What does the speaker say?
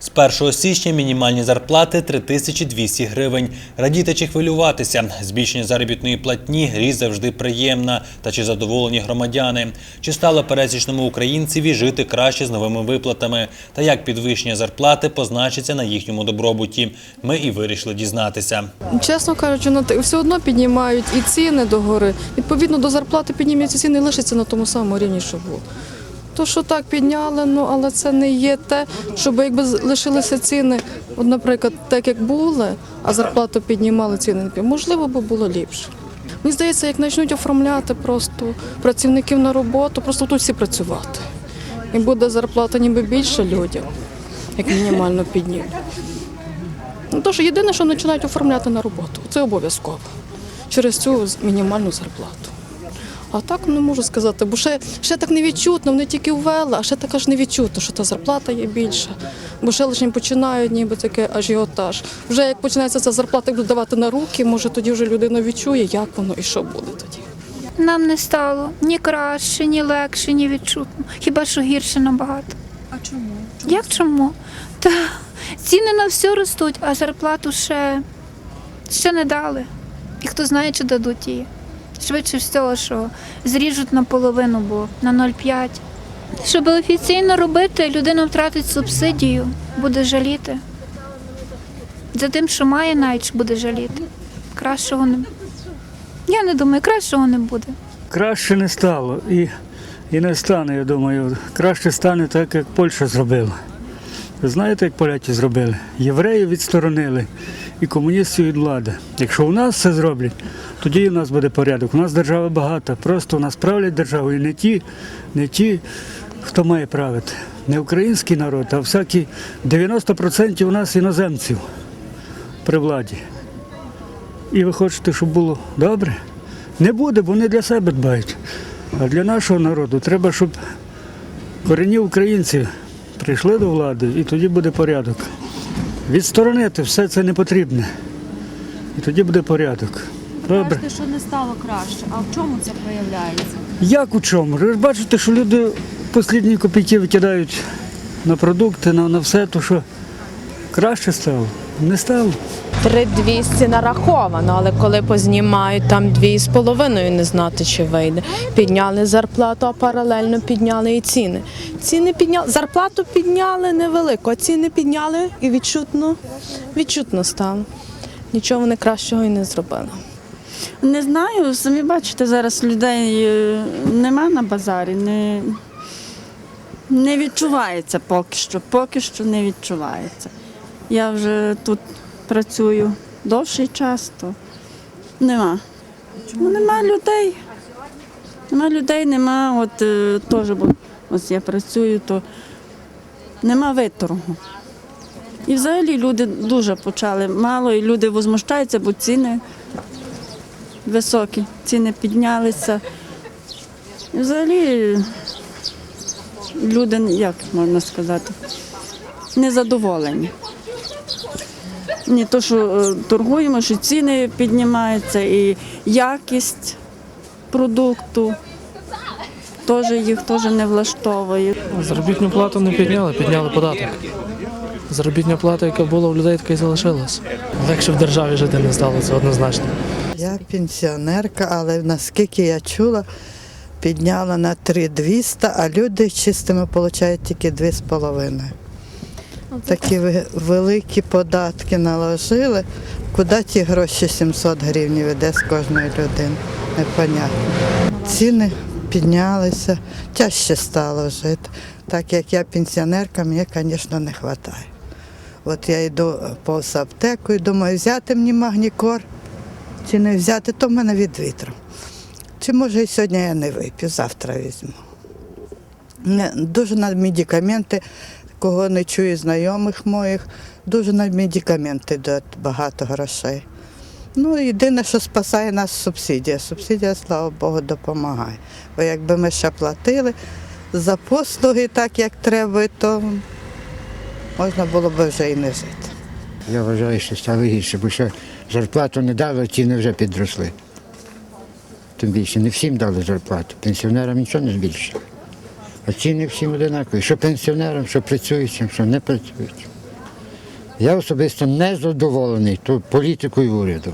З 1 січня мінімальні зарплати 3200 гривень. Радіти чи хвилюватися. Збільшення заробітної платні річ завжди приємна. Та чи задоволені громадяни? Чи стало пересічному українцеві жити краще з новими виплатами? Та як підвищення зарплати позначиться на їхньому добробуті? Ми і вирішили дізнатися. Чесно кажучи, на те- все одно піднімають і ціни догори. Відповідно до зарплати піднімаються ціни і лишаться на тому самому рівні, що було. То, що так підняли, ну але це не є те, щоб якби лишилися ціни, от, наприклад, так як були, а зарплату піднімали ціни, можливо, би було ліпше. Мені здається, як почнуть оформляти просто працівників на роботу, просто тут всі працювати. І буде зарплата ніби більше людям, як мінімально піднімуть. Ну, то, єдине, що починають оформляти на роботу, це обов'язково через цю мінімальну зарплату. А так не можу сказати, бо ще, ще так не відчутно, вони тільки ввели, а ще так аж не відчутно, що та зарплата є більша. Бо ще лише починають, ніби таке ажіотаж. Вже як починається ця зарплата будуть давати на руки, може тоді вже людина відчує, як воно і що буде тоді. Нам не стало ні краще, ні легше, ні відчутно. Хіба що гірше набагато. А чому? Як чому? Та ціни на все ростуть, а зарплату ще, ще не дали. І хто знає, чи дадуть її. Швидше всього, що зріжуть наполовину, бо на 0,5. Щоб офіційно робити, людина втратить субсидію, буде жаліти. За тим, що має, навіть буде жаліти. Кращого не я не думаю, кращого не буде. Краще не стало і, і не стане, я думаю. Краще стане так, як Польща зробила. Ви знаєте, як поляки зробили? Євреїв відсторонили і комуністів від влади. Якщо у нас це зроблять, тоді і в нас буде порядок. У нас держава багата. Просто у нас правлять державою не ті, не ті, хто має правити. Не український народ, а всякі 90% у нас іноземців при владі. І ви хочете, щоб було добре? Не буде, бо вони для себе дбають. А для нашого народу треба, щоб корінні українці прийшли до влади, і тоді буде порядок. Відсторонити все це не потрібне. І тоді буде порядок. Добре. Кажете, що не стало краще. А в чому це проявляється? Як у чому? Ви ж бачите, що люди послідні копійки викидають на продукти, на, на все, то що краще стало? Не стало. 3200 нараховано, але коли познімають там 2,5, не знати, чи вийде. Підняли зарплату, а паралельно підняли і ціни. Ціни підняли, зарплату підняли невелику, а ціни підняли і відчутно, відчутно стало. Нічого вони кращого і не зробили. Не знаю, самі бачите, зараз людей е, нема на базарі, не, не відчувається поки що, поки що не відчувається. Я вже тут працюю довший час, то нема. Ну, нема людей. Нема людей, нема, от е, теж, бо ось я працюю, то нема виторгу. І взагалі люди дуже почали мало, і люди возмущаються, бо ціни високі, ціни піднялися. І взагалі люди, як можна сказати, незадоволені. Не то, що е, торгуємо, що ціни піднімаються, і якість продукту теж їх теж не влаштовує. Заробітну плату не підняли, підняли податок. Заробітня плата, яка була у людей, така й залишилась. Легше в державі жити не стало, це однозначно. Я пенсіонерка, але наскільки я чула, підняла на 3200, а люди чистими отримують тільки 2,5. Такі великі податки наложили. Куди ті гроші 700 гривень йде з кожної людини? Непонятно. Ціни піднялися, тяжче стало жити. Так як я пенсіонерка, мені, звісно, не вистачає. От я йду повз аптеку і думаю, взяти мені магнікор чи не взяти, то в мене від вітру. Чи може і сьогодні я не вип'ю, завтра візьму. Дуже на медикаменти, кого не чую знайомих моїх, дуже на медикаменти йде багато грошей. Ну, єдине, що спасає нас субсидія. Субсидія, слава Богу, допомагає. Бо якби ми ще платили за послуги так, як треба, то можна було б вже і не жити. Я вважаю, що стало гірше, бо що зарплату не дали, ціни вже підросли. Тим більше не всім дали зарплату. Пенсіонерам нічого не збільшили. А ціни всім одинакові. Що пенсіонерам, що працюючим, що не працюючим. Я особисто не задоволений тою політикою уряду.